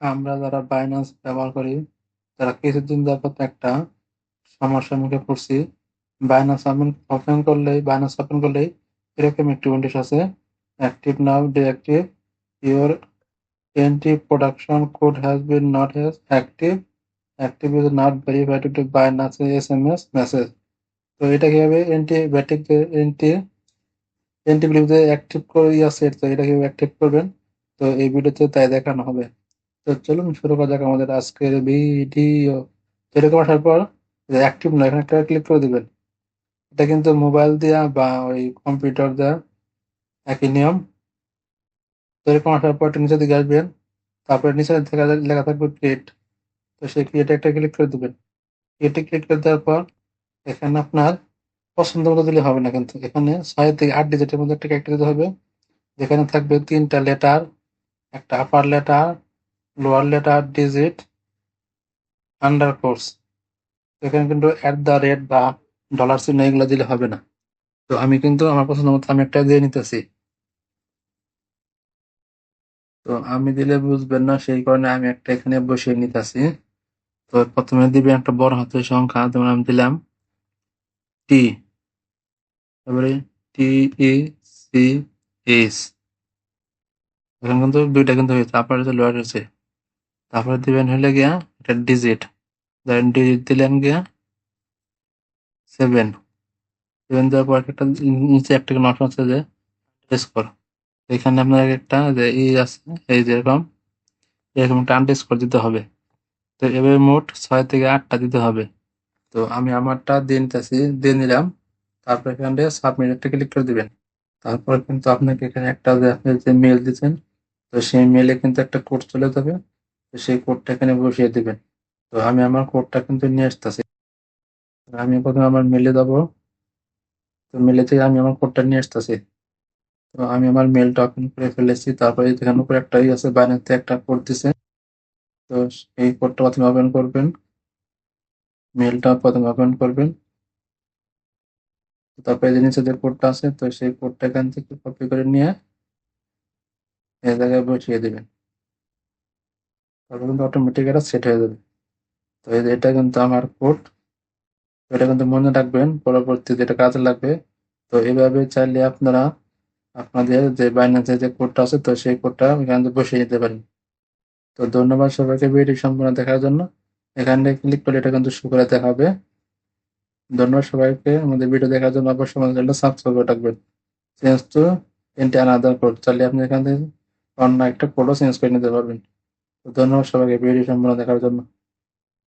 আমরা যারা বাইন্যান্স ব্যবহার করি তারা কিছুদিন যাবত একটা সমস্যার মুখে পড়ছি বাইন্যান্স ওপেন করলেই বাইন্যান্স ওপেন করলেই এরকম একটি উইন্ডোজ আছে। Active now deactive your entry production code has been not has active active is not verified to Binance S M S message তো এটা কীভাবে এন্টি ব্যাটিক এন্টি এন্টি বিলিভে অ্যাক্টিভ করে আছে, তো এটা কীভাবে অ্যাক্টিভ করবেন? তো এই ভিডিওতে তাই দেখানো হবে। তো চলুন শুরু করা যাক আমাদের আজকের ভিডিও এরকম আসার পর অ্যাক্টিভ না, এখানে একটা ক্লিক করে দিবেন। এটা কিন্তু মোবাইল দেওয়া বা ওই কম্পিউটার দেওয়া একই নিয়ম। তো এরকম আসার পর নিচের দিকে আসবেন। তারপরে নিচে লেখা থাকবে ক্রিয়েট তো সেই ক্রিয়েটে একটা ক্লিক করে দিবেন। ক্রিয়েটে ক্লিক করে দেওয়ার পর এখানে আপনার পছন্দ মতো দিলে হবে না কিন্তু। এখানে ছয় থেকে আট ডিজিটের মধ্যে একটা ক্যারেক্টার দিতে হবে। যেখানে থাকবে তিনটা লেটার একটা upper letter lower letter digit underscore এখানে কিন্তু অ্যাট দ্য রেট বা ডলার চিহ্ন এগুলো দিলে হবে না। তো আমি কিন্তু আমার পছন্দ মতো আমি একটা দিয়ে নিতেছি। তো আমি দিলে বুঝবেন না, সেই কারণে আমি একটা এখানে বসিয়ে নিতেছি। তো প্রথমে দিবেন একটা বড় হাতের সংখ্যা, যেমন আমি দিলাম টি তারপরে টি ই সি এস এখন কিন্তু দুইটা কিন্তু হয়েছে আপনার লোয়ার হয়েছে তারপরে দিবেন হলে গিয়া একটা ডিজিট ধরেন ডিজিট দিলেন গিয়া সেভেন সেভেন দেওয়ার পর একটা নিচে একটা অপশন আছে যে স্কোর এখানে আপনার একটা যে ই আছে, এই যেরকম এরকম একটা আন্ডারস্কোর দিতে হবে। তো এভাবে মোট ছয় থেকে আটটা দিতে হবে। তো আমি আমারটা দিয়ে নিতেছি, দিয়ে নিলাম। তারপর এখানে সাবমিট একটা ক্লিক করে দিবেন। তারপর কিন্তু আপনাকে এখানে একটা যে আপনি যে মেল দিচ্ছেন, তো সেই মেলে কিন্তু একটা কোড চলে যাবে। সেই কোডটা এখানে বসিয়ে দিবেন। তো আমি আমার কোডটা কিন্তু নিয়ে আসতেছি। আমি প্রথমে আমার মেলে দেবো তো মেলে থেকে আমি আমার কোডটা নিয়ে আসতেছি। তো আমি আমার মেলটা ওপেন করে ফেলেছি। তারপরে এখানে উপরে একটা ই আছে বাইনাতে একটা কোড দিছে। তো এই কোডটা প্রথমে ওপেন করবেন। মেলটা প্রথমে ওপেন করবেন। তারপরে যে নিচে যে কোডটা আছে, তো সেই কোডটা এখান থেকে কপি করে নিয়ে এ জায়গায় বসিয়ে দিবেন। তারপর কিন্তু অটোমেটিক এটা সেট হয়ে যাবে। তো এটা কিন্তু আমার কোড এটা কিন্তু মনে রাখবেন, পরবর্তীতে এটা কাজে লাগবে। তো এভাবে চাইলে আপনারা আপনাদের যে বাইন্যান্সে যে কোডটা আছে, তো সেই কোডটা এখান বসিয়ে দিতে পারেন। তো ধন্যবাদ সবাইকে ভিডিও সম্পূর্ণ দেখার জন্য। এখানে ক্লিক করলে এটা কিন্তু শো করে দেখাবে। ধন্যবাদ সবাইকে। আমাদের ভিডিও দেখার জন্য অবশ্যই আমাদের চ্যানেলটা সাবস্ক্রাইব করে রাখবেন। Change to anti another code চাইলে আপনি এখান থেকে অন্য একটা কোডও চেঞ্জ করে নিতে পারবেন। ধন্যবাদ সবাইকে ভিডিও সম্পূর্ণ দেখার জন্য।